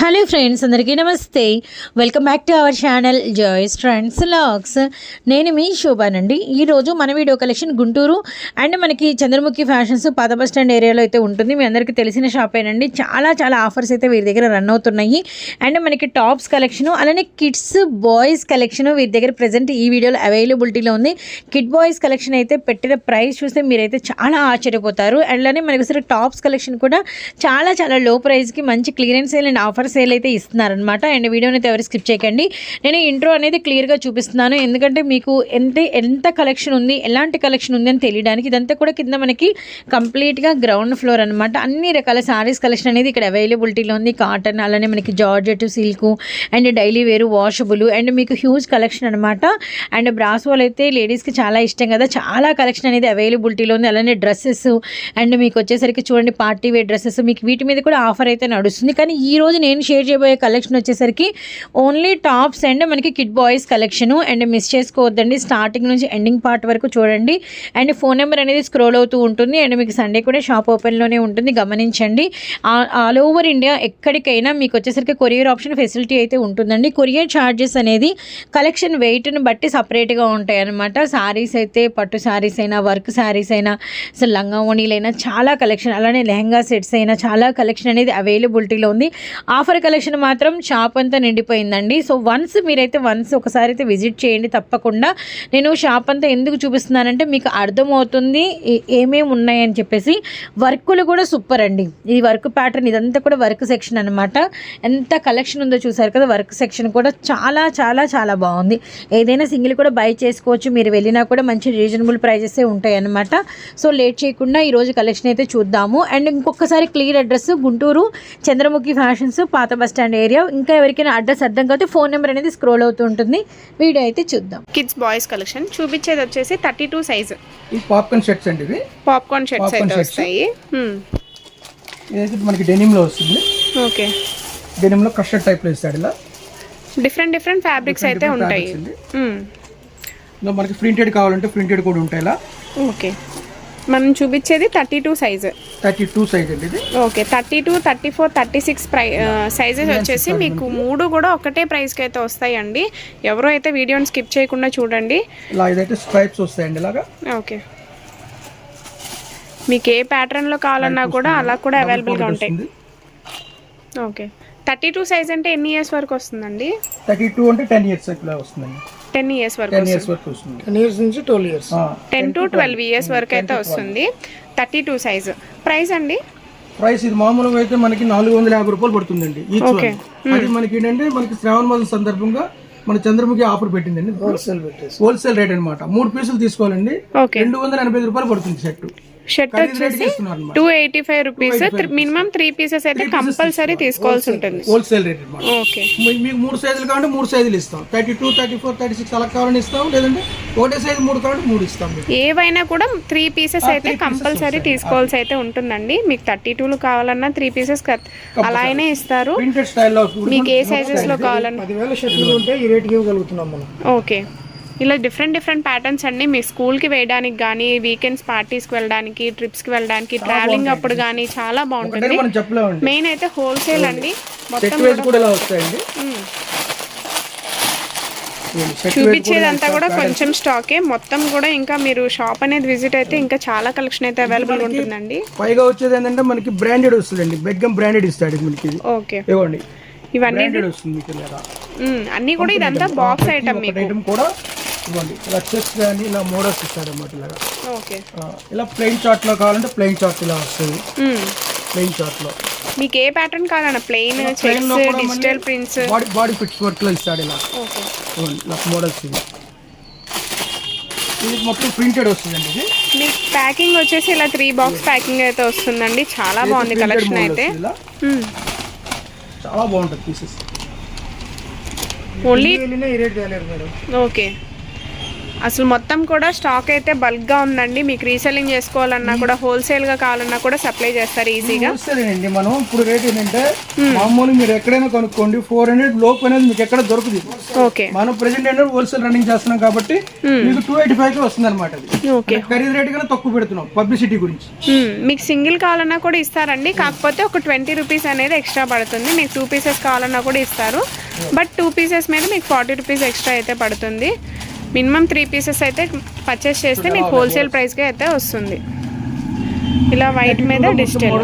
Hello friends అందరికీ నమస్తే. Welcome back to our channel Joys Trends Logs నేను మీ శోభానండి ఈరోజు మన వీడియో కలెక్షన్ గుంటూరు అండ్ మనకి చంద్రముఖి ఫ్యాషన్స్ పాత బస్ స్టాండ్ ఏరియాలో అయితే ఉంటుంది. మీ అందరికీ తెలిసిన షాపేనండి చాలా చాలా ఆఫర్స్ అయితే వీరి దగ్గర రన్ అవుతున్నాయి. అండ్ మనకి టాప్స్ కలెక్షను అలానే కిడ్స్ బాయ్స్ కలెక్షన్ వీరి దగ్గర ప్రజెంట్ ఈ వీడియోలో అవైలబిలిటీలో ఉంది. కిడ్ బాయ్స్ కలెక్షన్ అయితే పెట్టిన ప్రైస్ చూస్తే మీరైతే చాలా ఆశ్చర్యపోతారు. అండ్ అలానే మనకి టాప్స్ కలెక్షన్ కూడా చాలా చాలా లో ప్రైస్కి మంచి clearance and offers offer sale అయితే ఇస్తున్నారనమాట అండ్ వీడియోని అయితే ఎవరు స్కిప్ చేయకండి. నేను ఇంట్రో అనేది క్లియర్గా చూపిస్తున్నాను. ఎందుకంటే మీకు ఎంత ఎంత కలెక్షన్ ఉంది ఎలాంటి కలెక్షన్ ఉంది అని తెలియడానికి ఇదంతా కూడా కింద మనకి కంప్లీట్గా గ్రౌండ్ ఫ్లోర్ అనమాట అన్ని రకాల శారీస్ కలెక్షన్ అనేది ఇక్కడ అవైలబిలిటీలో ఉంది. కాటన్ అలానే మనకి జార్జెట్ సిల్క్ అండ్ డైలీ వేరు వాషబుల్ అండ్ మీకు హ్యూజ్ కలెక్షన్ అనమాట అండ్ బ్రాసోలు అయితే లేడీస్కి చాలా ఇష్టం కదా. చాలా కలెక్షన్ అనేది అవైలబిలిటీలో ఉంది. అలానే డ్రెస్సెస్ అండ్ మీకు వచ్చేసరికి చూడండి పార్టీ వేర్ డ్రెస్సెస్ మీకు వీటి మీద కూడా ఆఫర్ అయితే నడుస్తుంది. కానీ ఈ రోజు నేను షేర్ చేయబోయే కలెక్షన్ వచ్చేసరికి ఓన్లీ టాప్స్ అండ్ మనకి kid boys collection and miss చేసుకోవద్దండి. స్టార్టింగ్ నుంచి ఎండింగ్ పార్ట్ వరకు చూడండి. అండ్ ఫోన్ నెంబర్ అనేది స్క్రోల్ అవుతూ ఉంటుంది. అండ్ మీకు సండే కూడా షాప్ ఓపెన్లోనే ఉంటుంది. గమనించండి. ఆల్ ఓవర్ ఇండియా ఎక్కడికైనా మీకు వచ్చేసరికి కొరియర్ ఆప్షన్ ఫెసిలిటీ అయితే ఉంటుందండి. కొరియర్ ఛార్జెస్ అనేది కలెక్షన్ వెయిట్ని బట్టి సపరేట్గా ఉంటాయి అనమాట శారీస్ అయితే పట్టు సారీస్ అయినా వర్క్ సారీస్ అయినా అసలు లంగా ఓణీలైనా చాలా కలెక్షన్ అలానే లెహంగా సెట్స్ అయినా చాలా కలెక్షన్ అనేది అవైలబిలిటీలో ఉంది. ఆఫర్ కలెక్షన్ మాత్రం షాప్ అంతా నిండిపోయిందండి. సో వన్స్ మీరైతే వన్స్ ఒకసారి అయితే విజిట్ చేయండి తప్పకుండా. నేను షాప్ అంతా ఎందుకు చూపిస్తున్నానంటే మీకు అర్థమవుతుంది ఏ- ఏమేమి ఉన్నాయని చెప్పేసి. వర్కులు కూడా సూపర్ అండి. ఈ వర్క్ ప్యాటర్న్ ఇదంతా కూడా వర్క్ సెక్షన్ అనమాట ఎంత కలెక్షన్ ఉందో చూసారు కదా వర్క్ సెక్షన్ కూడా చాలా చాలా చాలా బాగుంది. ఏదైనా సింగిల్ కూడా బై చేసుకోవచ్చు. మీరు వెళ్ళినా కూడా మంచి రీజనబుల్ ప్రైజెసే ఉంటాయి అన్నమాట. సో లేట్ చేయకుండా ఈరోజు కలెక్షన్ అయితే చూద్దాము. అండ్ ఇంకొకసారి clear address Guntur Chandramukhi fashions పాత బస్ స్టాండ్ ఏరియా. ఇంకా ఎవరికైనా అడ్రస్ అర్థం కాకపోతే ఫోన్ నెంబర్ అనేది స్క్రోల్ అవుతూ ఉంటుంది. వీడియో అయితే చూద్దాం. కిడ్స్ బాయ్స్ కలెక్షన్ చూపించేది వచ్చేసి thirty two size. Popcorn shirts అండి ఇవి? పాప్కార్న్ షర్ట్స్ అయితే. వస్తాయి. ఇదైతే మనకి డెనిమ్లో వస్తుంది. ఓకే. డెనిమ్లో క్రషర్ టైప్లో ఇస్తాడు ఇలా. డిఫరెంట్ డిఫరెంట్ ఫ్యాబ్రిక్స్ అయితే ఉంటాయి. ఇంకా మనకి ప్రింటెడ్ కావాలంటే ప్రింటెడ్ కూడా ఉంటాయి ఇలా. ఓకే మనం చూపించేది thirty two size thirty two size అండి ఇది? Okay thirty two thirty four thirty six ప్రై సైజెస్ వచ్చేసి మీకు మూడు కూడా ఒకటే ప్రైస్కి అయితే వస్తాయండి. ఎవరో అయితే వీడియోని స్కిప్ చేయకుండా చూడండి. ఇలా ఇదైతే స్ట్రైప్స్ వస్తాయండి ఇలాగా? ఓకే మీకు ఏ ప్యాటర్న్లో కావాలన్నా కూడా అలా కూడా అవైలబుల్గా ఉంటాయి. ఓకే థర్టీ టూ సైజ్ అంటే ఎన్ని ఇయర్స్ వరకు వస్తుందండి? థర్టీ టూ అంటే టెన్ ఇయర్స్ వస్తుందండి. టెన్ ఇయర్స్ వరకు టెన్ ఇయర్స్ వరకు వస్తుంది. టెన్ ఇయర్స్ నుంచి twelve years. Ten to twelve. Years వరకు అయితే వస్తుంది. Thirty two size. ప్రైస్ అండి? ప్రైస్ ఇది మామూలుగా అయితే మనకి నాలుగు వందల యాభై రూపాయలు పడుతుందండి అది మనకి ఏంటంటే మనకి శ్రావణ మాసం సందర్భంగా మన చంద్రముఖి ఆఫర్ పెట్టిందండి. హోల్సేల్ హోల్సేల్ రేట్ అన్నమాట. మూడు పీసులు తీసుకోవాలండి. రెండు వందల ఎనభై ఐదు రూపాయలు పడుతుంది షర్ట్. షర్ట్ వచ్చేసి two eighty five rupees minimum three pieces అయితే కంపల్సరీ తీసుకోవాల్సి ఉంటుంది. హోల్సేల్ రేట్ ఓకే మీకు మూడు సైజులు కావాలంటే మూడు సైజులు ఇస్తాం. Thirty two thirty four thirty six అలా కావాలని ఇస్తాం. లేదంటే ఒకటే సైజు మూడు కావాలంటే మూడు ఇస్తాం ఏవైనా కూడా త్రీ పీసెస్ అయితే కంపల్సరీ తీసుకోవాల్సి అయితే ఉంటుందండి. మీకు థర్టీ టూలు కావాలన్నా త్రీ పీసెస్ అలా అయినా ఇస్తారు. మీకు ఏ సైజెస్లో కావాలన్నా పదివేల షర్ట్లు ఉంటే ఈ రేట్కి ఇవ్వగలుగుతున్నాం మనం. ఓకే ఇలా డిఫరెంట్ డిఫరెంట్ ప్యాటర్న్స్ అన్ని మీ స్కూల్కి వేయడానికి కానీ వీకెండ్స్ పార్టీస్కి వెళ్ళడానికి ట్రిప్స్కి వెళ్ళడానికి ట్రావెలింగ్ అప్పుడు కానీ చాలా బాగుంటుంది. మెయిన్ అయితే హోల్సేల్ అండి. మొత్తం వేసి చూపించేదంతా కూడా కొంచెం స్టాకే మొత్తం కూడా ఇంకా మీరు షాప్ అనేది విజిట్ అయితే ఇంకా చాలా కలెక్షన్ అయితే అవైలబుల్ ఉంటుందండి. పైగా వచ్చేది ఏంటంటే మనకి బ్రాండెడ్ వస్తుందండి. బెగ్గం బ్రాండెడ్ ఇస్తాడు మనకి. ఓకే ఇవన్నీ మ్మ్. అన్నీ కూడా ఇదంతా బాక్స్ ఐటమ్ ఒక మీకు. ఐటమ్ కూడా ఇవ్వండి. ఇలా చెక్స్ కానీ ఇలా మోడల్స్ ఇస్తాడు అన్నమాట ఇలాగా ఇలా ప్లెయిన్ చార్ట్లో కావాలంటే ప్లెయిన్ చార్ట్ ఇలా వస్తుంది. ప్లెయిన్ చార్ట్లో మీకు ఏ ప్యాటర్న్ కావాలన్నా plain checks digital prints. Body body fits వర్క్లో ఇస్తాడు ఇలా. ఇవ్వండి, ఇలా మోడల్స్ ఇది ఇది మొత్తం ప్రింటెడ్ వస్తుందండి ఇది. మీకు ప్యాకింగ్ వచ్చేసి ఇలా త్రీ బాక్స్ ప్యాకింగ్ అయితే వస్తుందండి. చాలా బాగుంది కలెక్షన్ అయితే. చాలా బాగుంటుంది పీసెస్. Only okay. అసలు మొత్తం కూడా స్టాక్ అయితే బల్క్గా ఉందండి. మీకు రీసెల్లింగ్ చేసుకోవాలన్నా కూడా హోల్సేల్గా కావాలన్నా కూడా సప్లై చేస్తారు ఈజీగా వస్తేనండి మనం ఇప్పుడు రేట్ ఏంటంటే మామూలు మీరు ఎక్కడైనా కొనుక్కోండి ఫోర్ హండ్రెడ్ లోపు అనేది మీకు ఎక్కడ దొరుకుతుంది ఓకే. మనం ప్రెసెంట్ ఏంటంటే హోల్సేల్ రన్నింగ్ చేస్తున్నాం కాబట్టి మీకు టూ ఎయిటీ ఫైవ్కి వస్తుంది అనమాట ఓకే. ఖరీదు రేట్ కన్నా తక్కువ పెడుతున్నాం పబ్లిసిటీ గురించి. మీకు సింగిల్ కావాలన్నా కూడా ఇస్తారండి. కాకపోతే ఒక ట్వంటీ రూపీస్ అనేది ఎక్స్ట్రా పడుతుంది. మీకు టూ పీసెస్ కావాలన్నా కూడా ఇస్తారు. బట్ టూ పీసెస్ మీద మీకు ఫార్టీ రూపీస్ ఎక్స్ట్రా అయితే పడుతుంది. మినిమం త్రీ పీసెస్ అయితే పర్చేస్ చేస్తే మీకు హోల్సేల్ ప్రైస్కి అయితే వస్తుంది. ఇలా వైట్ మీద డిజిటల్.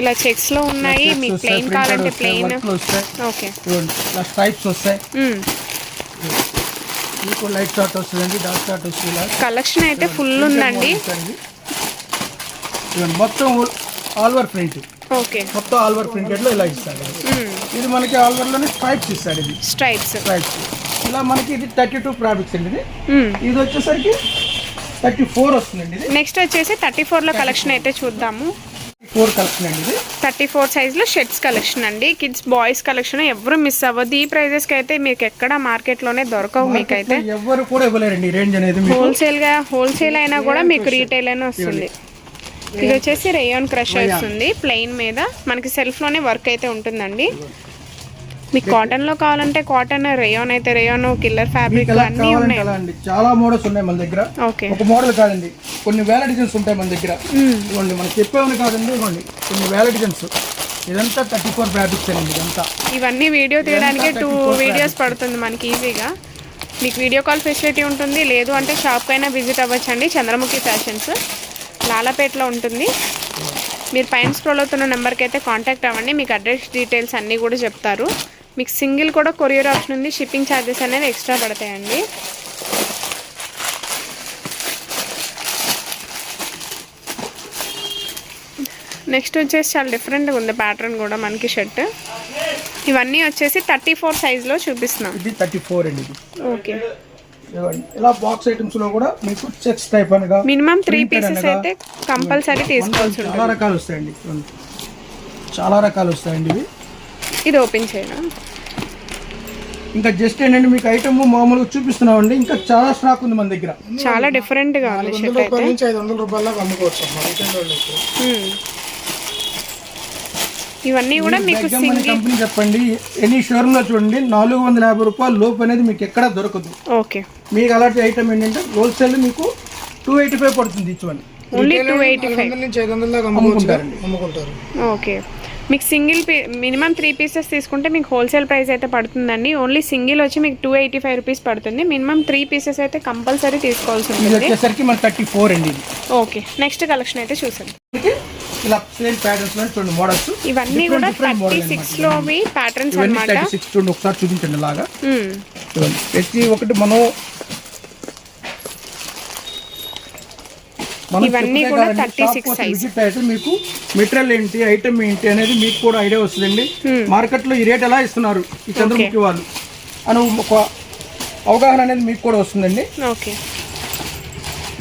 ఇలా చెక్స్లో ఉన్నాయి మీకు ప్లెయిన్ కావాలంటే ప్లెయిన్ ఓకే. వస్తాయి. మీకు లైట్ వస్తుందండి డార్క్ వస్తుంది కలెక్షన్ అయితే ఫుల్ ఉందండి. మొత్తం ఆల్ ఓవర్ ప్రింట్ మొత్తం ఆల్ ఓవర్ ప్రింటెడ్లో ఇలా ఇస్తాడు ఇది మనకి ఆల్ ఓవర్లోనే స్ట్రైప్స్ ఇస్తాడు ఇది. స్ట్రైప్స్. స్ట్రైప్స్. ఇలా మనకి ఇది థర్టీ టూ ప్రాఫిట్స్ అండి ఇది. ఇది వచ్చేసరికి థర్టీ ఫోర్ వస్తుందండి ఇది. నెక్స్ట్ వచ్చేసి థర్టీ ఫోర్లో కలెక్షన్ అయితే చూద్దాము. ఫోర్ కలెక్షన్ అండి ఇది. థర్టీ ఫోర్ సైజ్లో షర్ట్స్ కలెక్షన్ అండి. కిడ్స్ బాయ్స్ కలెక్షన్ ఎవరు మిస్ అవ్వద్దు ఈ ప్రైజెస్కి అయితే మీకు ఎక్కడ మార్కెట్లోనే దొరకవు మీకైతే. ఎవరు కూడా ఇవ్వలేరండి రేంజ్ అనేది హోల్సేల్గా హోల్సేల్ అయినా కూడా మీకు రీటైల్ అయినా వస్తుంది. ఇది వచ్చేసి రేయాన్ క్రష్ వస్తుంది. ప్లెయిన్ మీద మనకి సెల్ఫ్లోనే వర్క్ అయితే ఉంటుందండి. మీకు కాటన్లో కావాలంటే కాటన్ రేయాన్ అయితే రేయాన్ కిల్లర్ ఫ్యాబ్రిక్ అన్నీ ఉన్నాయి. చాలా మోడల్స్ ఉన్నాయి మన దగ్గర. ఓకే. ఒక మోడల్ కాదండి కొన్ని వేల డిజైన్స్ ఉంటాయి మన దగ్గర. ఇవ్వండి మనం చెప్పేవని కాదండి ఇవ్వండి కొన్ని వేల డిజైన్స్ ఇదంతా థర్టీ ఫోర్ ఫ్యాబ్రిక్స్ అండి ఇదంతా. ఇవన్నీ వీడియో తీయడానికి టూ వీడియోస్ పడుతుంది మనకి ఈజీగా మీకు వీడియో కాల్ ఫెసిలిటీ ఉంటుంది లేదు అంటే షాప్ అయినా విజిట్ అవ్వచ్చండి చంద్రముఖి ఫ్యాషన్స్ లాలాపేటలో ఉంటుంది. మీరు పైన స్క్రోల్ అవుతున్న నెంబర్కి అయితే కాంటాక్ట్ అవ్వండి. మీకు అడ్రస్ డీటెయిల్స్ అన్నీ కూడా చెప్తారు. మీకు సింగిల్ కూడా కొరియర్ ఆప్షన్ ఉంది. షిప్పింగ్ ఛార్జెస్ అనేది ఎక్స్ట్రా పడతాయండి. నెక్స్ట్ వచ్చేసి చాలా డిఫరెంట్గా ఉంది ప్యాటర్న్ కూడా మనకి షర్ట్. ఇవన్నీ వచ్చేసి థర్టీ ఫోర్ సైజ్లో చూపిస్తున్నాం. ఇది థర్టీ ఫోర్ అండి ఓకే. ఇలా బాక్స్ ఐటమ్స్లో కూడా మీకు చెక్స్ టైప్ అనగా మినిమం త్రీ పీసెస్ అయితే కంపల్సరీ తీసుకోవాల్సి ఉంటుంది. చాలా రకాలు వస్తాయండి. చాలా రకాలు వస్తాయండి ఇవి. ఇది ఓపెన్ చేయడం ఇంకా జస్ట్ ఏంటంటే మీకు ఐటమ్ మామూలుగా చూపిస్తున్నామండి. ఇంకా చాలా స్టాక్ ఉంది మన దగ్గర. చాలా అయితే. నుంచి ఐదు వందల రూపాయల అమ్ముకోవచ్చు మ్మ్. ఇవన్నీ కూడా మీకు కంపెనీ చెప్పండి. ఎనీ షోరూమ్లో చూడండి నాలుగు వందల యాభై రూపాయలు లోపు అనేది మీకు ఎక్కడ దొరకదు. ఓకే. మీకు అలాంటి ఐటమ్ ఏంటంటే హోల్సేల్ మీకు టూ ఎయిటీ ఫైవ్ పడుతుంది ఇచ్చువని ఓన్లీ టూ ఎయిటీ ఫైవ్ నుంచి ఐదు వందల అమ్ముకుంటారు. ఓకే. మీకు single P minimum three pieces తీసుకుంటే మీకు హోల్సేల్ ప్రైస్ అయితే పడుతుందండి. ఓన్లీ సింగిల్ వచ్చి మీకు టూ ఎయిటీ ఫైవ్ రూపీస్ పడుతుంది. మినిమం త్రీ పీసెస్ అయితే కంపల్సరీ తీసుకోవాల్సి ఉంటుంది. మన థర్టీ ఫోర్ అండి ఓకే నెక్స్ట్ కలెక్షన్ అయితే చూసాం మనకి ఇలా సేమ్ ప్యాటర్న్స్లో చూడండి మోడల్స్. ఇవన్నీ కూడా థర్టీ సిక్స్లోవి ప్యాటర్న్స్ ఇవన్నీ అనమాట థర్టీ సిక్స్ చూడండి ఒకసారి చూపించండి ఇలాగా. చూడండి. ప్రతి ఒక్కటి మనం ఇవన్నీ కూడా కాదండి, 36 shop కోసం size. visit అయితే మీకు మెటీరియల్ ఏంటి ఐటమ్ ఏంటి అనేది మీకు కూడా ఐడియా వస్తుందండి. మార్కెట్లో ఈ రేట్ ఎలా ఇస్తున్నారు? ఈ చంద్రముఖి వాళ్ళు. అని ఒక అవగాహన అనేది మీకు కూడా వస్తుందండి. ఓకే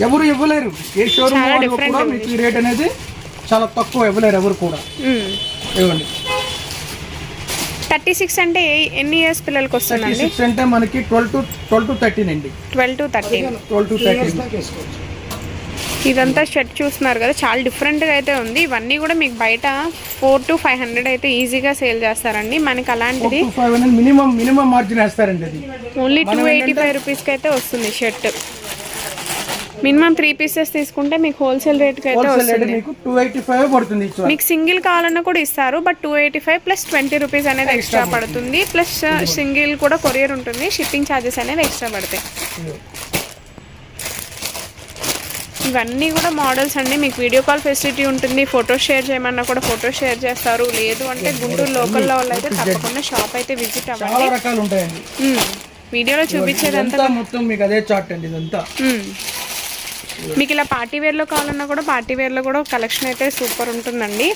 ఎవరు ఇవ్వలేరు. ఏ షోరూమ్ వాళ్ళు కూడా మీకు ఈ రేట్ అనేది చాలా తక్కువ ఇవ్వలేరు ఎవరు కూడా. ఇవ్వండి. థర్టీ సిక్స్ అంటే ఎన్ని ఇయర్స్ పిల్లలకి థర్టీ వస్తుందండి? సిక్స్ అంటే మనకి twelve to twelve to thirteen అండి. Twelve to thirteen twelve to thirteen ఇదంతా షర్ట్ చూస్తున్నారు కదా చాలా డిఫరెంట్గా అయితే ఉంది. ఇవన్నీ కూడా మీకు బయట ఫోర్ టు ఫైవ్ హండ్రెడ్ అయితే ఈజీగా సేల్ చేస్తారండి. మనకి అలాంటిది టూ ఫైవ్ అనేది మినిమం మినిమం మార్జిన్ వేస్తారండి అది. ఓన్లీ టూ ఎయిటీ ఫైవ్ రూపీస్కి అయితే వస్తుంది షర్ట్. మినిమం త్రీ పీసెస్ తీసుకుంటే మీకు హోల్సేల్ రేట్కి అయితే వస్తుంది. మీకు టూ ఎయిటీ ఫైవ్ పడుతుంది ఈచ్ వన్ మీకు సింగిల్ కావాలన్నా కూడా ఇస్తారు but two eighty five plus twenty rupees అనేది ఎక్స్ట్రా పడుతుంది. ప్లస్ సింగిల్ కూడా కొరియర్ ఉంటుంది షిప్పింగ్ ఛార్జెస్ అనేవి ఎక్స్ట్రా పడతాయి. ఇవన్నీ కూడా మోడల్స్ అండి. మీకు వీడియో కాల్ ఫెసిలిటీ ఉంటుంది. ఫోటో షేర్ చేయమన్నా కూడా ఫోటో షేర్ చేస్తారు. లేదు అంటే గుంటూరు లోకల్లో వాళ్ళు అయితే తప్పకుండా షాప్ అయితే విజిట్ అవ్వండి. రకాలు ఉంటాయండి. వీడియోలో చూపించేదంతా మొత్తం మీకు అదే చార్ట్ అండి ఇదంతా. మ్మ్. మీకు ఇలా పార్టీ వేర్లో కావాలన్నా కూడా పార్టీ వేర్లో కూడా కలెక్షన్ అయితే సూపర్ ఉంటుందండి.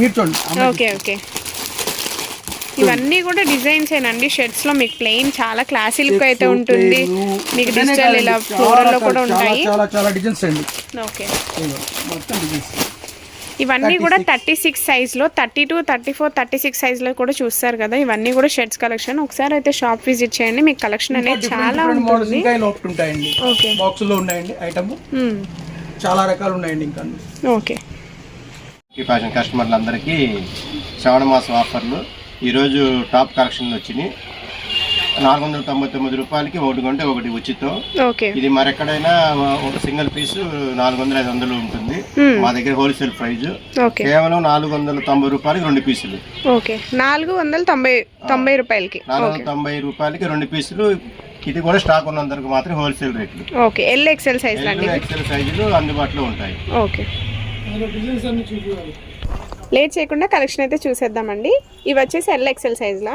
మీరు చూడండి. Okay okay. ఇవన్నీ కూడా డిజైన్స్ ఏనండి. షర్ట్స్లో మీకు ప్లెయిన్ చాలా క్లాసీ లుక్ అయితే ఉంటుంది. మీకు డిజిటల్ ఇలా ఫ్లోరల్లో కూడా ఉంటాయి. చాలా చాలా డిజైన్స్ అండి. ఓకే మొత్తం డిజైన్స్ ఇవన్నీ కూడా థర్టీ సిక్స్ సైజ్లో thirty two thirty four thirty six సైజ్లో కూడా చూస్తారు కదా. ఇవన్నీ కూడా షర్ట్స్ కలెక్షన్ ఒకసారి అయితే షాప్ విజిట్ చేయండి. మీకు కలెక్షన్ అనేది చాలా ఉంటుంది. ఇంకా లోపల ఉంటాయండి. ఓకే ఉన్నాయండి ఐటమ్ చాలా రకాలు ఉన్నాయండి ఇంకా. ఓకే ఈ ఫ్యాషన్ కస్టమర్లందరికీ శ్రావణ మాసం ఆఫర్లు ఈరోజు టాప్ కలెక్షన్లు వచ్చినాయి. నాలుగు వందల తొంభై తొమ్మిది రూపాయలకి ఒకటి కొంటే ఒకటి ఉచితం. ఓకే. ఇది మరెక్కడైనా ఒక సింగిల్ పీస్ నాలుగు వందల ఐదు వందలు ఉంటుంది. మా దగ్గర హోల్సేల్ ఓకే. కేవలం నాలుగు వందల తొంభై రూపాయలకి రెండు పీసులు. ఓకే. నాలుగు వందల తొంభై తొంభై రూపాయలకి. నాలుగు వందల తొంభై రూపాయలకి రెండు పీసులు. ఇది కూడా స్టాక్ ఉన్నందుకు మాత్రం హోల్సేల్ రేట్లు. Okay. L XL size XL సైజులు అందుబాటులో ఉంటాయి. ఓకే. లేట్ చేయకుండా కలెక్షన్ అయితే చూసేద్దామండి. ఇవి వచ్చేసి ఎల్ ఎక్సెల్ సైజ్లా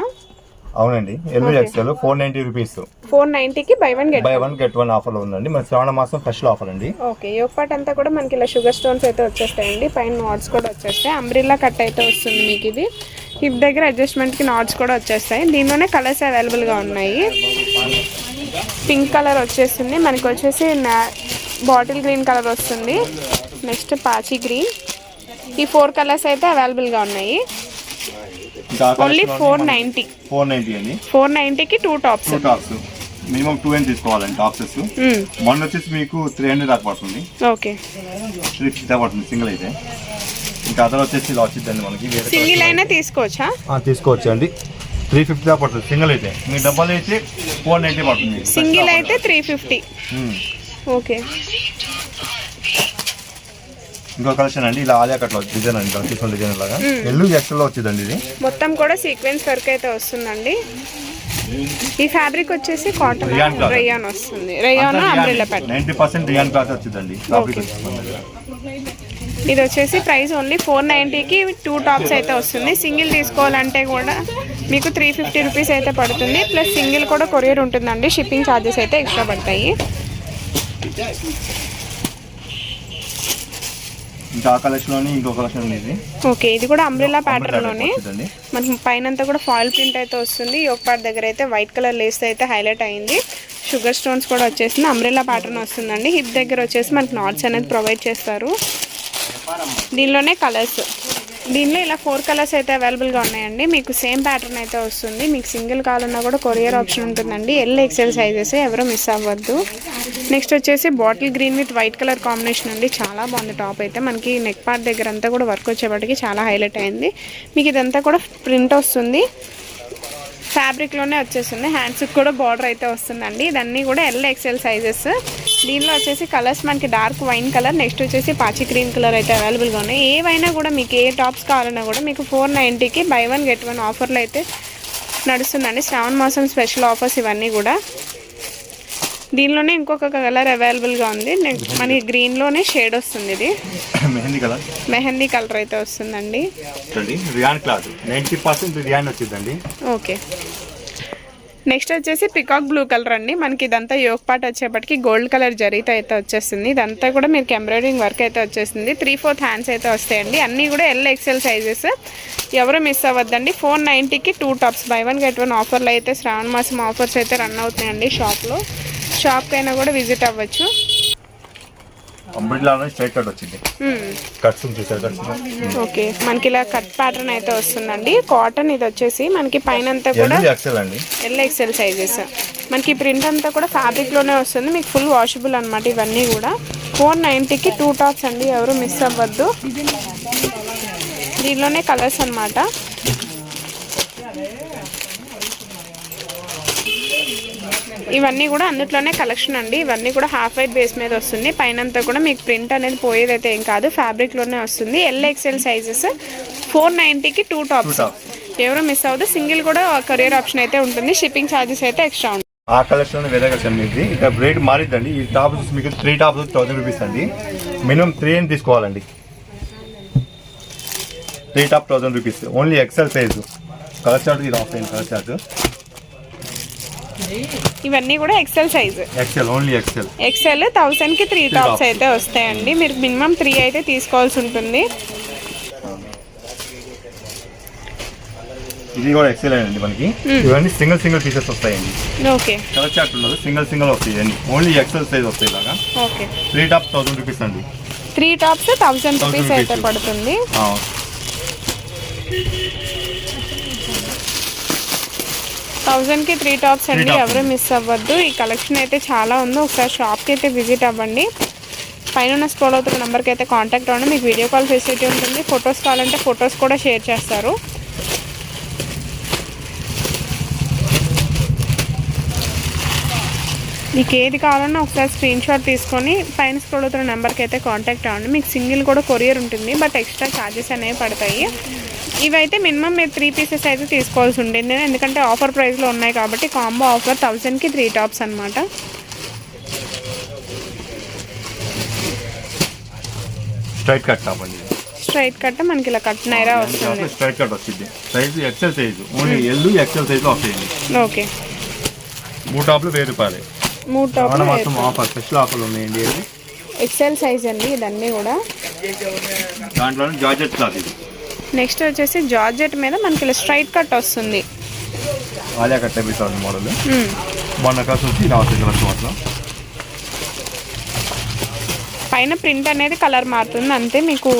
అవునండి. ఎల్లు XL four ninety rupees four నైంటీకి buy one get buy one get one offer ఉందండి. మన శ్రావణ మాసం స్పెషల్ ఆఫర్ అండి. ఓకే యోగపాట్ అంతా కూడా మనకి ఇలా షుగర్ స్టోన్స్ అయితే వచ్చేస్తాయండి. పైన నాట్స్ కూడా వచ్చేస్తాయి. అంబ్రిల్లా కట్ అయితే వస్తుంది మీకు ఇది. హిప్ దగ్గర అడ్జస్ట్మెంట్కి నాట్స్ కూడా వచ్చేస్తాయి. దీనిలోనే కలర్స్ అవైలబుల్గా ఉన్నాయి. పింక్ కలర్ వచ్చేస్తుంది. మనకి వచ్చేసి బాటిల్ గ్రీన్ కలర్ వస్తుంది. నెక్స్ట్ పాచి గ్రీన్ ఈ ఫోర్ కలర్స్ అయితే అవైలబుల్గా ఉన్నాయి. Only four ninety four ninety అండి. Four నైంటీకి two tops two tops minimum two అని తీసుకోవాలండి టాప్సెస్ వన్ వచ్చేసి మీకు త్రీ హండ్రెడ్ దాకా పడుతుంది. ఓకే త్రీ ఫిఫ్టీ దాకా పడుతుంది సింగిల్ అయితే. ఇంకా అదర్ వచ్చేసి ఇలా వచ్చిందండి మనకి సింగిల్ అయినా తీసుకోవచ్చా? తీసుకోవచ్చు అండి త్రీ ఫిఫ్టీ దాకా పడుతుంది సింగిల్ అయితే. మీ డబ్బల్ అయితే ఫోర్ నైన్టీ పడుతుంది. సింగిల్ అయితే త్రీ ఫిఫ్టీ. ఓకే ఇంకో కలెక్షన్ అండి ఇలా ఆలియా కట్లో డిజైన్ అండి. తీసుకున్న డిజైన్ లాగా. ఎల్లు ఎక్సెల్లో వచ్చిందండి ఇది. మొత్తం కూడా సీక్వెన్స్ వర్క్ అయితే వస్తుందండి. ఈ ఫ్యాబ్రిక్ వచ్చేసి కాటన్. రేయాన్ వస్తుంది. Rayon umbrella pattern ninety percent rayon cloth వచ్చిందండి. ఫ్యాబ్రిక్ ఇది వచ్చేసి ప్రైస్ ఓన్లీ ఫోర్ నైంటీకి టూ టాప్స్ అయితే వస్తుంది. సింగిల్ తీసుకోవాలంటే కూడా మీకు త్రీ ఫిఫ్టీ రూపీస్ అయితే పడుతుంది. ప్లస్ సింగిల్ కూడా కొరియర్ ఉంటుందండి. షిప్పింగ్ ఛార్జెస్ అయితే ఎక్స్ట్రా పడతాయి. ఇంకా ఆ ఇంకో కలెక్షన్ ఉంది ఇది. ఓకే ఇది కూడా అంబ్రెల్లా ప్యాటర్న్లోనే మనకి పైన అంతా కూడా ఫాయిల్ ప్రింట్ అయితే వస్తుంది. ఈ పార్ట్ దగ్గర అయితే వైట్ కలర్ లేస్ అయితే హైలైట్ అయింది. షుగర్ స్టోన్స్ కూడా వచ్చేసింది. అంబ్రెల్లా ప్యాటర్న్ వస్తుందండి. హిప్ దగ్గర వచ్చేసి మనకి నాట్స్ అనేది ప్రొవైడ్ చేస్తారు. దీనిలోనే కలర్స్ దీనిలో ఇలా ఫోర్ కలర్స్ అయితే అవైలబుల్గా ఉన్నాయండి. మీకు సేమ్ ప్యాటర్న్ అయితే వస్తుంది. మీకు సింగిల్ కావాలన్నా కూడా కొరియర్ ఆప్షన్ ఉంటుందండి. ఎల్ ఎక్సెల్ సైజెస్ ఎవరు మిస్ అవ్వద్దు. నెక్స్ట్ వచ్చేసి bottle green with white colour combination అండి. చాలా బాగుంది టాప్ అయితే. మనకి నెక్ పార్ట్ దగ్గర అంతా కూడా వర్క్ వచ్చేప్పటికి చాలా హైలైట్ అయింది. మీకు ఇదంతా కూడా ప్రింట్ వస్తుంది. ఫ్యాబ్రిక్లోనే వచ్చేస్తుంది. హ్యాండ్స్కి కూడా బార్డర్ అయితే వస్తుందండి. ఇదన్నీ కూడా ఎల్ ఎక్సెల్ సైజెస్. దీనిలో వచ్చేసి కలర్స్ మనకి డార్క్ వైన్ కలర్ నెక్స్ట్ వచ్చేసి పాచి గ్రీన్ కలర్ అయితే అవైలబుల్గా ఉన్నాయి. ఏవైనా కూడా మీకు ఏ టాప్స్ కావాలన్నా కూడా మీకు ఫోర్ నైంటీకి బై వన్ గెట్ వన్ ఆఫర్లు అయితే నడుస్తుందండి. శ్రావణ మాసం స్పెషల్ ఆఫర్స్ ఇవన్నీ కూడా. దీనిలోనే ఇంకొక కలర్ అవైలబుల్గా ఉంది. నెక్స్ట్ మనకి గ్రీన్లోనే షేడ్ వస్తుంది ఇది. మెహందీ కలర్. మెహందీ కలర్ అయితే వస్తుందండి. Rayon cloth ninety percent rayon వచ్చిందండి. ఓకే. నెక్స్ట్ వచ్చేసి పికాక్ బ్లూ కలర్ అండి. మనకి ఇదంతా యోగ్ పార్ట్ వచ్చేప్పటికి గోల్డ్ కలర్ జరీతో అయితే వచ్చేస్తుంది. ఇదంతా కూడా మీకు ఎంబ్రాయిడింగ్ వర్క్ అయితే వచ్చేసింది త్రీ ఫోర్త్ హ్యాండ్స్ అయితే వస్తాయండి. అన్నీ కూడా ఎల్ ఎక్సెల్ సైజెస్ ఎవరు మిస్ అవ్వద్దండి. Four నైంటీకి two tops buy one get one ఆఫర్లు అయితే శ్రావణ మాసం ఆఫర్స్ అయితే రన్ అవుతాయండి షాప్లో షాప్కైనా కూడా విజిట్ అవ్వచ్చు. అంబ్రిల్లాలో స్ట్రైట్ కట్ వచ్చింది. కట్స్ చూసారు ఓకే మనకి ఇలా కట్ ప్యాటర్న్ అయితే వస్తుందండి. కాటన్ ఇది వచ్చేసి మనకి పైన అంతా కూడా ఎక్సెల్ అండి. ఎల్ ఎక్సెల్ సైజెస్ మనకి ప్రింట్ అంతా కూడా ఫ్యాబ్రిక్లోనే వస్తుంది. మీకు ఫుల్ వాషబుల్ అనమాట ఇవన్నీ కూడా. ఫోర్ నైంటీకి టూ టాప్స్ అండి. ఎవరు మిస్ అవ్వద్దు. దీనిలోనే కలర్స్ అన్నమాట. ఇవన్నీ కూడా అందులోనే కలెక్షన్ అండి. ఇవన్నీ కూడా హాఫ్ వైట్ బేస్ మీద వస్తుంది. పైన అంతా కూడా మీకు ప్రింట్ అనేది పోయేదైతే ఏం కాదు. ఫ్యాబ్రిక్లోనే వస్తుంది. ఎల్ ఎక్సెల్ సైజెస్ ఫోర్ నైంటీకి టూ టాప్స్ ఎవరు మిస్ అవ్వదు. సింగిల్ కూడా కొరియర్ ఆప్షన్ అయితే ఉంటుంది. షిప్పింగ్ ఛార్జెస్ అయితే ఎక్స్ట్రా ఉంటుంది ఆ కలెక్షన్ వేరే కలెక్షన్ ఇది ఇక రేట్ మారిద్దండి. ఈ టాప్ మీకు త్రీ టాప్స్ థౌసండ్ రూపీస్ అండి. మినిమం త్రీ అని తీసుకోవాలండి. Three top thousand rupees only XL size colour chart ఇది ఆఫ్ అయింది. కలర్ చార్ట్ ఇవన్నీ కూడా XL size XL only XL XL థౌసండ్కి three tops. అయితే వస్తాయండి. మీరు మినిమం త్రీ అయితే తీసుకోవాల్సి ఉంటుంది. ఇది కూడా ఎక్సెల్ అండి మనకి. ఇవన్నీ సింగిల్ సింగిల్ పీసెస్ వస్తాయండి. ఓకే కలర్ చార్ట్ ఉండదు సింగిల్ సింగిల్ వస్తాయి అన్ని ఓన్లీ ఎక్సెల్ సైజ్ వస్తాయి ఇలాగా. Okay three top thousand rupees అండి. త్రీ టాప్స్ థౌజండ్ రూపీస్ అయితే. పడుతుంది. థౌజండ్కి త్రీ టాప్స్ అండి. ఎవరు మిస్ అవ్వద్దు. ఈ కలెక్షన్ అయితే చాలా ఉంది. ఒకసారి షాప్కి అయితే విజిట్ అవ్వండి. పైన ఉన్న స్క్రోల్ అవుతున్న నెంబర్కి అయితే కాంటాక్ట్ అవ్వండి. మీకు వీడియో కాల్ ఫెసిలిటీ ఉంటుంది. ఫొటోస్ కావాలంటే ఫొటోస్ కూడా షేర్ చేస్తారు. మీకు ఏది కావాలన్నా ఒకసారి స్క్రీన్ షాట్ తీసుకొని పైన స్క్రోల్ అవుతున్న నెంబర్కి అయితే కాంటాక్ట్ అవ్వండి. మీకు సింగిల్ కూడా కొరియర్ ఉంటుంది. బట్ ఎక్స్ట్రా ఛార్జెస్ అనేవి పడతాయి. ఇవైతే మినిమం మీరు త్రీ పీసెస్ అయితే తీసుకోవాల్సి ఉంటుంది. ఎందుకంటే ఆఫర్ ప్రైస్లో ఉన్నాయి కాబట్టి కాంబో ఆఫర్ థౌజండ్కి త్రీ టాప్స్ అనమాట స్ట్రైట్ కట్ టాప్ అండి. స్ట్రైట్ కట్ మనకి ఇలా కట్ నైరా వస్తుంది. స్ట్రైట్ కట్ వచ్చింది. Size XL size only L XL సైజులో వస్తాయండి ఓకే మూడు టాప్లు వెయ్యి రూపాయలు. మూడు టాప్లు ఆఫర్ స్పెషల్ ఆఫర్లు ఉన్నాయండి ఎక్సెల్ సైజ్ అండి ఇదన్నీ కూడా. దాంట్లో జార్జెట్ క్లాత్ ఇది. నెక్స్ట్ వచ్చేసి జార్జెట్ మీద మనకి ఇలా స్ట్రైట్ కట్ వస్తుంది. ఆలియా కట్ అయిపోతుంది మోడల్. మొన్న కాసు వచ్చి ఇలా వస్తుంది కలర్ మాత్రం పైన ప్రింట్ అనేది కలర్ మారుతుంది. అంతే మీకు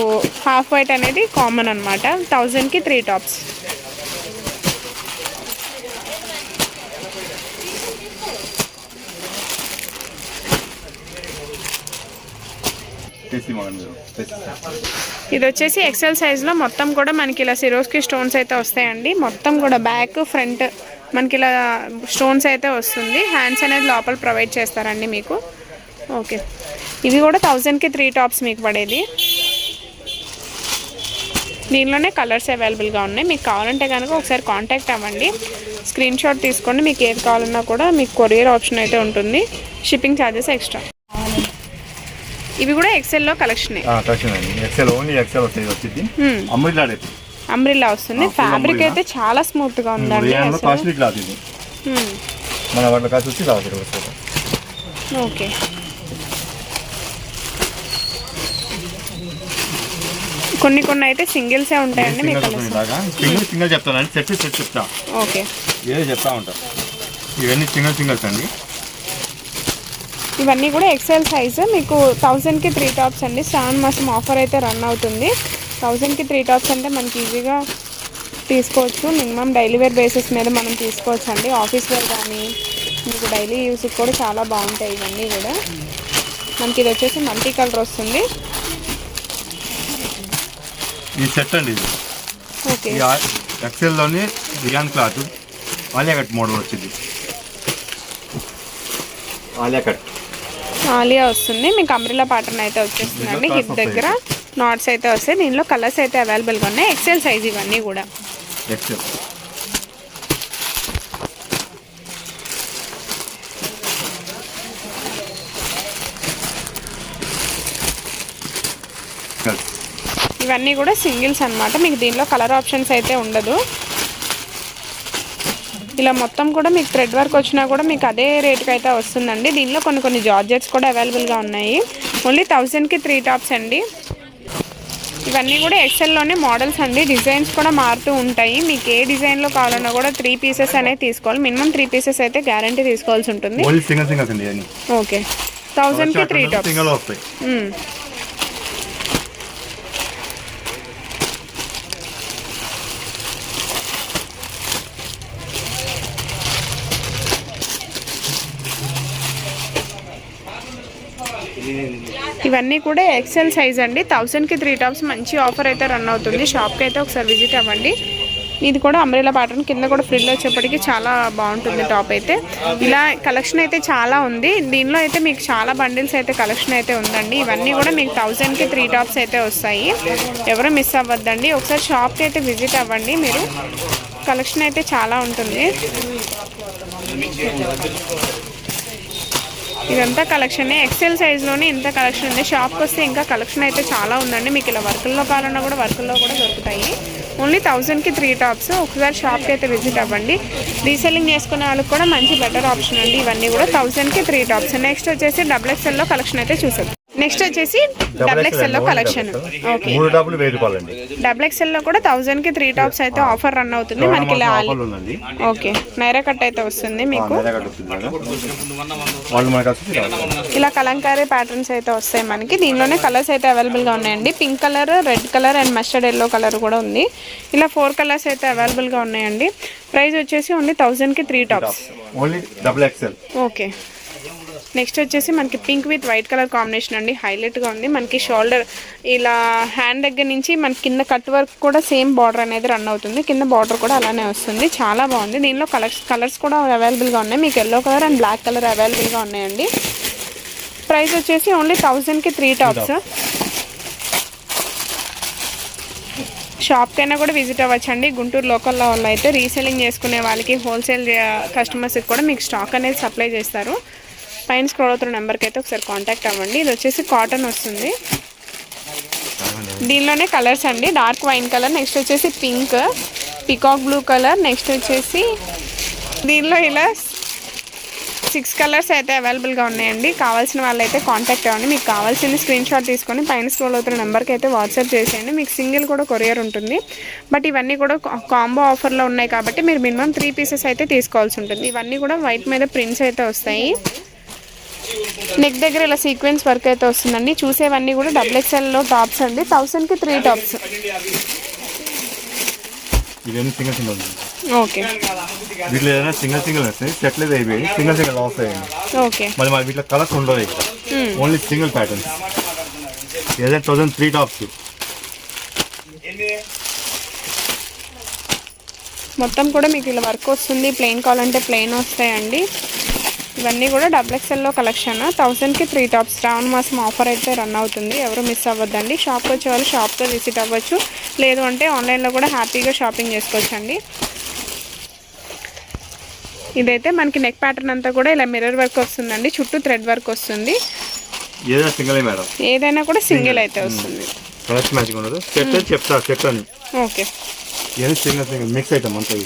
హాఫ్ వైట్ అనేది కామన్ అనమాట థౌజండ్కి త్రీ టాప్స్ టేస్టీ మోడల్ మీరు ఇది వచ్చేసి ఎక్సెల్ సైజ్లో మొత్తం కూడా మనకి ఇలా సిరోస్కి స్టోన్స్ అయితే వస్తాయండి. మొత్తం కూడా బ్యాక్ ఫ్రంట్ మనకి ఇలా స్టోన్స్ అయితే వస్తుంది. హ్యాండ్స్ అనేది లోపల ప్రొవైడ్ చేస్తారండి మీకు. ఓకే ఇవి కూడా థౌజండ్కి త్రీ టాప్స్ మీకు పడేది. దీనిలోనే కలర్స్ అవైలబుల్గా ఉన్నాయి. మీకు కావాలంటే కనుక ఒకసారి కాంటాక్ట్ అవ్వండి. స్క్రీన్ షాట్ తీసుకోండి. మీకు ఏది కావాలన్నా కూడా మీకు కొరియర్ ఆప్షన్ అయితే ఉంటుంది. షిప్పింగ్ ఛార్జెస్ ఎక్స్ట్రా ఇవి కూడా ఎక్సెల్లో కలెక్షనే కరెక్షన్ అండి. ఎక్సెల్ ఓన్లీ ఎక్సెల్ వస్తుంది వచ్చింది. అంబ్రిల్లా వస్తుంది. ఫ్యాబ్రిక్. అయితే చాలా స్మూత్గా ఉందండి రియాన్లో అసలు. కాస్ట్లీ క్లాత్ ఇది. హ్మ్. మన వాళ్ళ కాసు వచ్చి రావచ్చు వస్తుంది. ఓకే. కొన్ని కొన్ని అయితే సింగిల్సే ఉంటాయండి మీకు సింగిల్ సింగిల్ చెప్తానండి. సెట్ సెట్ చెప్తా. ఓకే. ఏదో చెప్తా ఉంటా? ఇవన్నీ సింగిల్ సింగిల్స్ అండి. ఇవన్నీ కూడా ఎక్సెల్ సైజ్ మీకు థౌజండ్కి త్రీ టాప్స్ అండి. శ్రావణ మాసం ఆఫర్ అయితే రన్ అవుతుంది. థౌజండ్కి త్రీ టాప్స్ అంటే మనకి ఈజీగా తీసుకోవచ్చు. మినిమం డైలీ వేర్ బేసిస్ మీద మనం తీసుకోవచ్చు అండి. ఆఫీస్ వేర్ కానీ మీకు డైలీ యూస్కి కూడా చాలా బాగుంటాయి ఇవన్నీ కూడా. మనకి ఇది వచ్చేసి మల్టీ కలర్ వస్తుంది. ఈ సెట్ అండి ఇది. Okay. ఎక్సెల్లోని rayon cloth Alia cut model వచ్చింది. ఆలియా కట్. ఆలియా వస్తుంది. మీకు అంబ్రిలా ప్యాటర్న్ అయితే వచ్చేస్తుందండి. హిప్ దగ్గర నాట్స్ అయితే వస్తాయి. దీనిలో కలర్స్ అయితే అవైలబుల్గా ఉన్నాయి. ఎక్సెల్ సైజ్ ఇవన్నీ కూడా. ఇవన్నీ కూడా సింగిల్స్ అన్నమాట. మీకు దీనిలో కలర్ ఆప్షన్స్ అయితే ఉండదు. ఇలా మొత్తం కూడా మీకు థ్రెడ్ వర్క్ వచ్చినా కూడా మీకు అదే రేట్కి అయితే వస్తుందండి. దీనిలో కొన్ని కొన్ని జార్జెట్స్ కూడా అవైలబుల్గా ఉన్నాయి. ఓన్లీ థౌజండ్కి త్రీ టాప్స్ అండి. ఇవన్నీ కూడా ఎక్సెల్లోనే మోడల్స్ అండి. డిజైన్స్ కూడా మారుతూ ఉంటాయి. మీకు ఏ డిజైన్లో కావాలన్నా కూడా త్రీ పీసెస్ అనేది తీసుకోవాలి. మినిమం త్రీ పీసెస్ అయితే గ్యారంటీ తీసుకోవాల్సి ఉంటుంది. ఓకే. థౌజండ్కి త్రీ టాప్స్. ఇవన్నీ కూడా ఎక్సెల్ సైజ్ అండి. థౌసండ్కి త్రీ టాప్స్ మంచి ఆఫర్ అయితే రన్ అవుతుంది. షాప్కి అయితే ఒకసారి విజిట్ అవ్వండి. ఇది కూడా అంబ్రెలా ప్యాటర్న్ కింద కూడా ఫ్రిల్ వచ్చేప్పటికి చాలా బాగుంటుంది టాప్ అయితే. ఇలా కలెక్షన్ అయితే చాలా ఉంది. దీనిలో అయితే మీకు చాలా బండిల్స్ అయితే కలెక్షన్ అయితే ఉందండి. ఇవన్నీ కూడా మీకు థౌజండ్కి త్రీ టాప్స్ అయితే వస్తాయి. ఎవరు మిస్ అవ్వద్దండి. ఒకసారి షాప్కి అయితే విజిట్ అవ్వండి. మీరు కలెక్షన్ అయితే చాలా ఉంటుంది. ఇదంతా కలెక్షన్ ఎక్సెల్ సైజ్లోనే ఇంత కలెక్షన్ ఉంది. షాప్కి వస్తే ఇంకా కలెక్షన్ అయితే చాలా ఉందండి. మీకు ఇలా వర్కుల్లో కావాలన్నా కూడా వర్కుల్లో కూడా దొరుకుతాయి. ఓన్లీ థౌజండ్కి త్రీ టాప్స్ ఒకసారి షాప్కి అయితే విజిట్ అవ్వండి. రీసెల్లింగ్ చేసుకునే వాళ్ళకి కూడా మంచి బెటర్ ఆప్షన్ అండి. ఇవన్నీ కూడా థౌజండ్కి త్రీ టాప్స్ నెక్స్ట్ వచ్చేసి డబుల్ ఎక్సెల్లో కలెక్షన్ అయితే చూసాం నెక్స్ట్ వచ్చేసి డబుల్ ఎక్స్ఎల్లో కలెక్షన్ ఓకే మూడు డబ్బులు వెయ్యి డబుల్ ఎక్స్ఎల్లో కూడా థౌజండ్కి త్రీ టాప్స్ అయితే ఆఫర్ రన్ అవుతుంది. మనకి ఓకే నైరా కట్ అయితే వస్తుంది మీకు. ఇలా కలంకారీ ప్యాటర్న్స్ అయితే వస్తాయి మనకి. దీనిలోనే కలర్స్ అయితే అవైలబుల్గా ఉన్నాయండి. Pink colour red colour and mustard yellow colour కూడా ఉంది. ఇలా ఫోర్ కలర్స్ అయితే అవైలబుల్గా ఉన్నాయండి. ప్రైస్ వచ్చేసి ఓన్లీ థౌజండ్కి three tops only double XL okay next వచ్చేసి మనకి pink with white colour combination అండి. హైలైట్గా ఉంది. మనకి షోల్డర్ ఇలా హ్యాండ్ దగ్గర నుంచి మనకి కింద కట్ వర్క్ కూడా సేమ్ బార్డర్ అనేది రన్ అవుతుంది. కింద బార్డర్ కూడా అలానే వస్తుంది. చాలా బాగుంది. దీనిలో కలర్స్ కలర్స్ కూడా అవైలబుల్గా ఉన్నాయి. మీకు yellow colour and black colour అవైలబుల్గా ఉన్నాయండి. ప్రైస్ వచ్చేసి ఓన్లీ థౌజండ్కి త్రీ టాప్స్ షాప్కైనా కూడా విజిట్ అవ్వచ్చండి. గుంటూరు లోకల్లో వాళ్ళు అయితే రీసెల్లింగ్ చేసుకునే వాళ్ళకి హోల్సేల్ కస్టమర్స్కి కూడా మీకు స్టాక్ అనేది సప్లై చేస్తారు. పైన స్క్రోల్ అవుతున్న నెంబర్కి అయితే ఒకసారి కాంటాక్ట్ అవ్వండి. ఇది వచ్చేసి కాటన్ వస్తుంది. దీనిలోనే కలర్స్ అండి. డార్క్ వైన్ కలర్ నెక్స్ట్ వచ్చేసి pink peacock blue colour next వచ్చేసి దీనిలో ఇలా సిక్స్ కలర్స్ అయితే అవైలబుల్గా ఉన్నాయండి. కావాల్సిన వాళ్ళైతే కాంటాక్ట్ అవ్వండి. మీకు కావాల్సిన స్క్రీన్ షాట్ తీసుకొని పైన స్క్రోల్ అవుతున్న నెంబర్కి అయితే వాట్సాప్ చేసేయండి. మీకు సింగిల్ కూడా కొరియర్ ఉంటుంది. బట్ ఇవన్నీ కూడా కాంబో ఆఫర్లో ఉన్నాయి కాబట్టి మీరు మినిమం త్రీ పీసెస్ అయితే తీసుకోవాల్సి ఉంటుంది. ఇవన్నీ కూడా వైట్ మీద ప్రింట్స్ అయితే వస్తాయి. నెక్ దగ్గర ఇలా సీక్వెన్స్ వర్క్ అయితే వస్తుందండి. చూసేవన్నీ కూడా డబుల్ ఎక్స్ఎల్లో టాప్స్ అండి. థౌసండ్కి three tops single single okay. వీటిలో ఏదైనా సింగిల్ సింగిల్ వస్తాయి సెట్ లేదు అయిపోయి సింగిల్ సింగిల్ లాస్ అయ్యండి ఓకే. మళ్ళీ మన వీటిలో కలర్స్ ఉండవు ఇక్కడ. ఓన్లీ సింగిల్ ప్యాటర్న్స్ ఏదైనా థౌసండ్ త్రీ టాప్స్ మొత్తం కూడా మీకు ఇలా వర్క్ వస్తుంది. ప్లెయిన్ కావాలంటే ప్లెయిన్ వస్తాయండి. ఇవన్నీ కూడా డబుల్ ఎక్స్ఎల్లో కలెక్షన్ థౌసండ్కి త్రీ టాప్స్ శ్రావణ మాసం ఆఫర్ అయితే రన్ అవుతుంది. ఎవరు మిస్ అవ్వద్దండి. షాప్కి వచ్చే వాళ్ళు షాప్తో విజిట్ అవ్వచ్చు. లేదు అంటే ఆన్లైన్లో కూడా హ్యాపీగా షాపింగ్ చేసుకోవచ్చు అండి ఇదైతే మనకి నెక్ ప్యాటర్న్ అంతా కూడా ఇలా మిర్రర్ వర్క్ వస్తుందండి. చుట్టూ థ్రెడ్ వర్క్ వస్తుంది. ఏదైనా కూడా సింగిల్ అయితే వస్తుంది. మ్యాచింగ్ ఉండదు. చెప్తా అని okay. Single single mix item అంతా.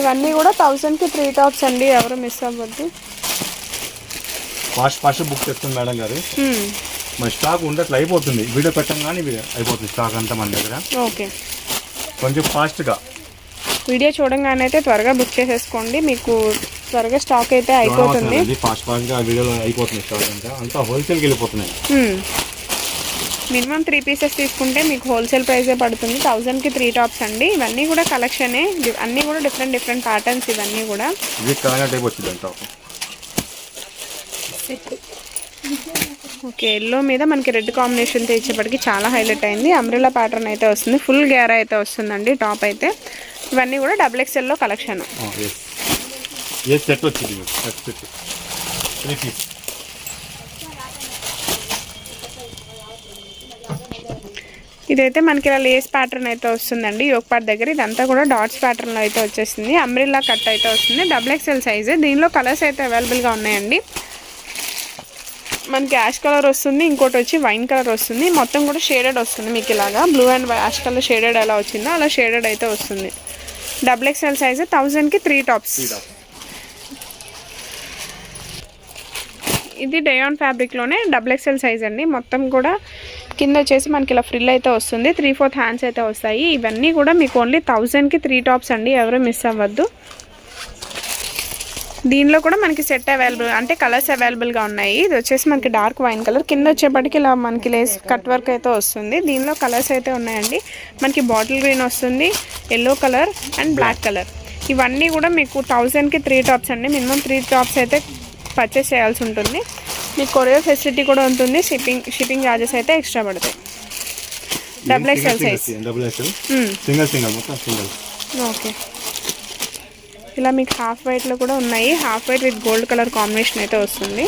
ఇవన్నీ కూడా థౌసండ్కి త్రీ టాప్స్ అండి ఎవరు మిస్ అవ్వద్దు. ఫాస్ట్ ఫాస్ట్ బుక్ చేస్తుంది మేడం గారు. మన స్టాక్ ఉండట్లు అయిపోతుంది. వీడియో పెట్టంగానే అయిపోతుంది స్టాక్ అంతా మన దగ్గర. ఓకే. కొంచెం ఫాస్ట్గా వీడియో చూడంగానే అయితే త్వరగా బుక్ చేసేసుకోండి. మీకు త్వరగా స్టాక్ అయితే అయిపోతుంది. ఫాస్ట్ ఫాస్ట్గా వీడియోలో అయిపోతుంది స్టాక్ అంతా. అంతా హోల్సేల్కి వెళ్ళిపోతున్నాయి. మినిమం త్రీ పీసెస్ తీసుకుంటే మీకు హోల్సేల్ ప్రైసే పడుతుంది. థౌజండ్కి త్రీ టాప్స్ అండి. ఇవన్నీ కూడా కలెక్షనే. అన్నీ కూడా డిఫరెంట్ డిఫరెంట్ ప్యాటర్న్స్ ఇవన్నీ కూడా. ఓకే ఎల్లో మీద మనకి రెడ్ కాంబినేషన్తో ఇచ్చేప్పటికి చాలా హైలైట్ అయింది. అంబ్రెలా ప్యాటర్న్ అయితే వస్తుంది. ఫుల్ గేర్ అయితే వస్తుందండి టాప్ అయితే. ఇవన్నీ కూడా డబుల్ ఎక్స్ఎల్లో కలెక్షన్. ఏ సెట్ వచ్చింది? సెట్ త్రీ పీస్ ఇదైతే మనకి ఇలా లేస్ ప్యాటర్న్ అయితే వస్తుందండి. యోగపాట్ దగ్గర ఇదంతా కూడా డాట్స్ ప్యాటర్న్లో అయితే వచ్చేసింది. అంబ్రిల్లా కట్ అయితే వస్తుంది. Double XL size. దీనిలో కలర్స్ అయితే అవైలబుల్గా ఉన్నాయండి. మనకి యాష్ కలర్ వస్తుంది. ఇంకోటి వచ్చి వైన్ కలర్ వస్తుంది. మొత్తం కూడా షేడెడ్ వస్తుంది మీకు ఇలాగా. Blue and ash colour shaded ఎలా వచ్చిందో అలా షేడెడ్ అయితే వస్తుంది. Double XL size. థౌజండ్కి త్రీ టాప్స్. ఇది డయాన్ ఫ్యాబ్రిక్లోనే డబుల్ ఎక్స్ఎల్ సైజ్ అండి. మొత్తం కూడా కింద వచ్చేసి మనకి ఇలా ఫ్రిల్ అయితే వస్తుంది. త్రీ ఫోర్త్ హ్యాండ్స్ అయితే వస్తాయి. ఇవన్నీ కూడా మీకు ఓన్లీ థౌజండ్కి త్రీ టాప్స్ అండి. ఎవరు మిస్ అవ్వద్దు. దీనిలో కూడా మనకి సెట్ అవైలబుల్ అంటే కలర్స్ అవైలబుల్గా ఉన్నాయి. ఇది వచ్చేసి మనకి డార్క్ వైన్ కలర్ కింద వచ్చేప్పటికి ఇలా మనకి లేస్ కట్ వర్క్ అయితే వస్తుంది. దీనిలో కలర్స్ అయితే ఉన్నాయండి. మనకి బాటిల్ గ్రీన్ వస్తుంది yellow colour and black colour ఇవన్నీ కూడా మీకు థౌజండ్కి త్రీ టాప్స్ అండి. మినిమం త్రీ టాప్స్ అయితే పర్చేస్ చేయాల్సి ఉంటుంది. మీకు కొరియర్ ఫెసిలిటీ కూడా ఉంటుంది. షిప్పింగ్ షిప్పింగ్ ఛార్జెస్ అయితే ఎక్స్ట్రా పడతాయి. Double XL size double XL single single మొత్తం సింగిల్ ఓకే ఇలా మీకు హాఫ్ వైట్లో కూడా ఉన్నాయి. Half white with gold colour combination అయితే వస్తుంది.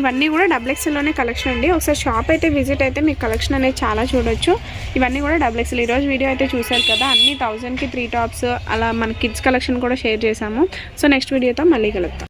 ఇవన్నీ కూడా డబుల్ ఎక్స్ఎల్లోనే కలెక్షన్ అండి. ఒకసారి షాప్ అయితే విజిట్ అయితే మీకు కలెక్షన్ అనేది చాలా చూడొచ్చు. ఇవన్నీ కూడా డబుల్ ఎక్స్ఎల్ ఈరోజు వీడియో అయితే చూశారు కదా అన్ని థౌజండ్కి త్రీ టాప్స్ అలా మన కిడ్స్ కలెక్షన్ కూడా షేర్ చేశాము. సో నెక్స్ట్ వీడియోతో మళ్ళీ కలుద్దాం.